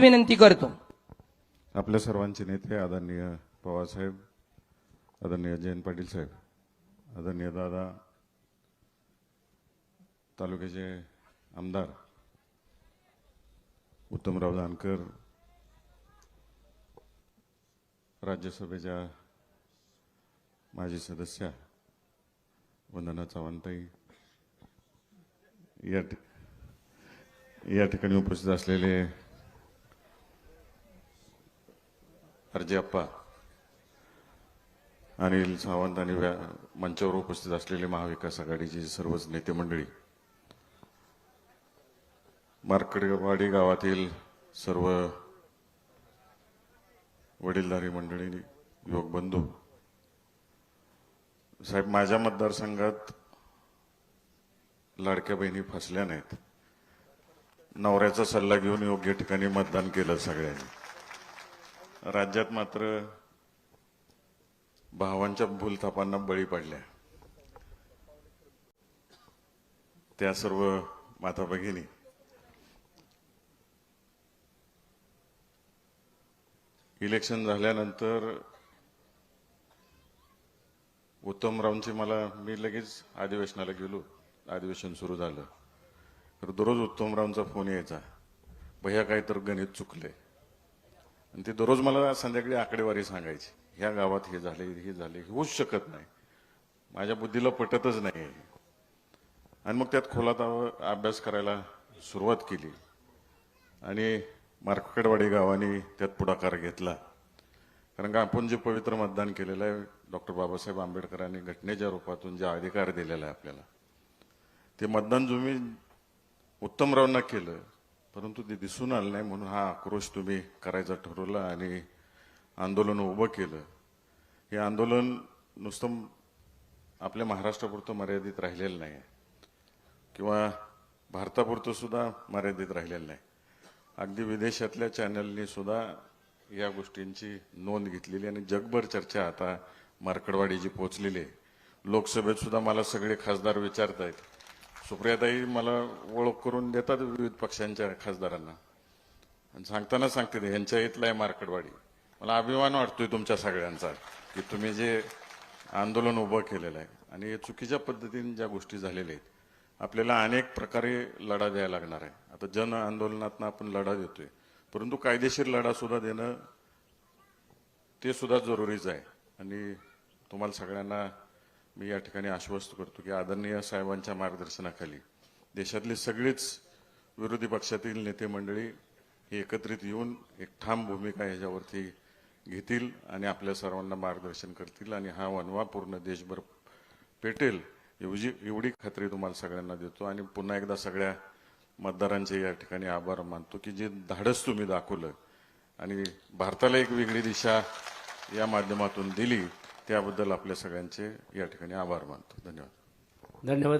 विनंती करतो. आपल्या सर्वांचे नेते आदरणीय पवारसाहेब आदरणीय जयंत पाटील साहेब आदरणीय दादा तालुक्याचे आमदार उत्तमराव जानकर राज्यसभेच्या माजी सदस्या वंदना चव्हाणताई या या ठिकाणी उपस्थित असलेले अर्जे अप्पा अनिल सावंत आणि व्या- मंचावर उपस्थित असलेले महाविकास आघाडीचे सर्वच नेते मंडळी मार्कडवाडी गावातील सर्व वडीलधारी मंडळी युवक बंधू साहेब माझ्या मतदारसंघात लाडक्या बहिणी फसल्या नाहीत. नवऱ्याचा सल्ला घेऊन योग्य ठिकाणी मतदान केलं सगळ्यांनी. राज्यात मात्र भावांच्या भूलथापांना बळी पडल्या. त्या सर्व माता भगिनी इलेक्शन झाल्यानंतर उत्तमरावची मला मी लगेच अधिवेशनाला गेलो अधिवेशन सुरू झालं. तर दररोज उत्तमरावचा फोन यायचा. भैया काय तर गणित चुकले आणि ते दररोज मला संध्याकाळी आकडेवारी सांगायची ह्या गावात हे झाले हे झाले हे होऊच शकत नाही. माझ्या बुद्धीला पटतच नाही आणि मग त्यात खोलात अभ्यास करायला सुरुवात केली. आणि मार्कडवाडी गावाने त्यात पुढाकार घेतला. कारण का आपण जे पवित्र मतदान केलेलं आहे डॉक्टर बाबासाहेब आंबेडकरांनी घटनेच्या रूपातून जे अधिकार दिलेला आहे आपल्याला ते मतदान तुम्ही उत्तमरावांना केलं. परंतु ते दिसून आलं नाही म्हणून हा आक्रोश तुम्ही करायचा ठरवला आणि आंदोलन उभं केलं. हे आंदोलन नुसतं आपल्या महाराष्ट्रापुरतं मर्यादित राहिलेलं नाही. किंवा भारतापुरतं सुद्धा मर्यादित राहिलेलं नाही. अगदी विदेशातल्या चॅनलनी सुद्धा या गोष्टींची नोंद घेतलेली आणि जगभर चर्चा आता मार्कडवाडीची पोचलेली आहे. लोकसभेत सुद्धा मला सगळे खासदार विचारत आहेत सुप्रियाताई मला ओळख करून देतात विविध पक्षांच्या खासदारांना. आणि सांगताना सांगते ते, यांच्या इथला आहे मार्कडवाडी मला अभिमान वाटतोय तुमच्या सगळ्यांचा की तुम्ही जे आंदोलन उभं केलेलं आहे आणि हे चुकीच्या पद्धतीने ज्या गोष्टी झालेल्या आहेत आपल्याला अनेक प्रकारे लढा द्यायला लागणार आहे. आता जन आंदोलनातनं आपण लढा देतोय परंतु कायदेशीर लढा सुद्धा देणं ते सुद्धा जरुरीच आहे. आणि तुम्हाला सगळ्यांना मी या ठिकाणी आश्वस्त करतो की आदरणीय साहेबांच्या मार्गदर्शनाखाली देशातली सगळीच विरोधी पक्षातील नेते मंडळी ही एकत्रित येऊन एक ठाम भूमिका ह्याच्यावरती घेतील आणि आपल्या सर्वांना मार्गदर्शन करतील आणि हा वनवा पूर्ण देशभर पेटेल एवढी एवढी खात्री तुम्हाला सगळ्यांना देतो. आणि पुन्हा एकदा सगळ्या मतदारांचे या ठिकाणी आभार मानतो की जे धाडस तुम्ही दाखवलं आणि भारताला एक वेगळी दिशा या माध्यमातून दिली. त्याबद्दल आपल्या सगळ्यांचे या ठिकाणी आभार मानतो. धन्यवाद. धन्यवाद.